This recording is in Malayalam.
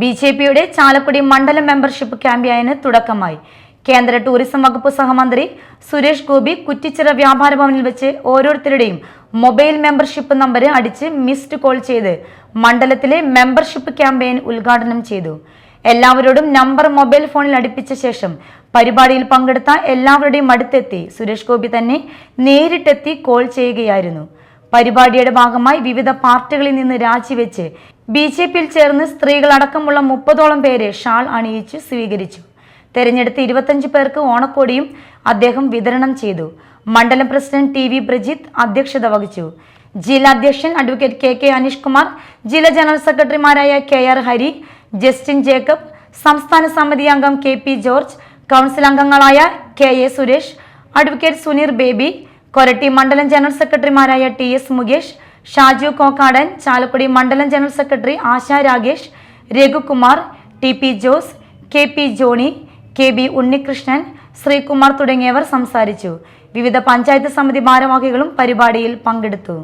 ബി ജെ പിയുടെ ചാലക്കുടി മണ്ഡലം മെമ്പർഷിപ്പ് ക്യാമ്പയിന് തുടക്കമായി. കേന്ദ്ര ടൂറിസം വകുപ്പ് സഹമന്ത്രി സുരേഷ് ഗോപി കുറ്റിച്ചിറ വ്യാപാര ഭവനിൽ വെച്ച് ഓരോരുത്തരുടെയും മൊബൈൽ മെമ്പർഷിപ്പ് നമ്പർ അടിച്ച് മിസ്ഡ് കോൾ ചെയ്ത് മണ്ഡലത്തിലെ മെമ്പർഷിപ്പ് ക്യാമ്പയിൻ ഉദ്ഘാടനം ചെയ്തു. എല്ലാവരോടും നമ്പർ മൊബൈൽ ഫോണിൽ അടുപ്പിച്ച ശേഷം പരിപാടിയിൽ പങ്കെടുത്ത എല്ലാവരുടെയും അടുത്തെത്തി സുരേഷ് ഗോപി തന്നെ നേരിട്ടെത്തി കോൾ ചെയ്യുകയായിരുന്നു. പരിപാടിയുടെ ഭാഗമായി വിവിധ പാർട്ടികളിൽ നിന്ന് രാജിവെച്ച് ബി ജെ പിയിൽ ചേർന്ന് സ്ത്രീകളടക്കമുള്ള മുപ്പതോളം പേരെ ഷാൾ അണിയിച്ച് സ്വീകരിച്ചു. തെരഞ്ഞെടുത്ത് ഇരുപത്തഞ്ച് പേർക്ക് ഓണക്കോടിയും അദ്ദേഹം വിതരണം ചെയ്തു. മണ്ഡലം പ്രസിഡന്റ് ടി വി പ്രജിത്ത് അധ്യക്ഷത വഹിച്ചു. ജില്ലാ അധ്യക്ഷൻ advocate K K Aneesh Kumar ജില്ലാ ജനറൽ സെക്രട്ടറിമാരായ K R Hari Justin Jacob സംസ്ഥാന സമിതി അംഗം കെ പി ജോർജ് കൗൺസിൽ അംഗങ്ങളായ K A Suresh advocate Suneer Baby Koratty മണ്ഡലം ജനറൽ സെക്രട്ടറിമാരായ ടി എസ് മുകേഷ് ഷാജു കോക്കാടൻ ചാലക്കുടി മണ്ഡലം general secretary Asha Ragesh Raghukumar T P Jose K P Johnny K B Unnikrishnan Sreekumar തുടങ്ങിയവർ സംസാരിച്ചു. വിവിധ പഞ്ചായത്ത് സമിതി ഭാരവാഹികളും പരിപാടിയിൽ പങ്കെടുത്തു.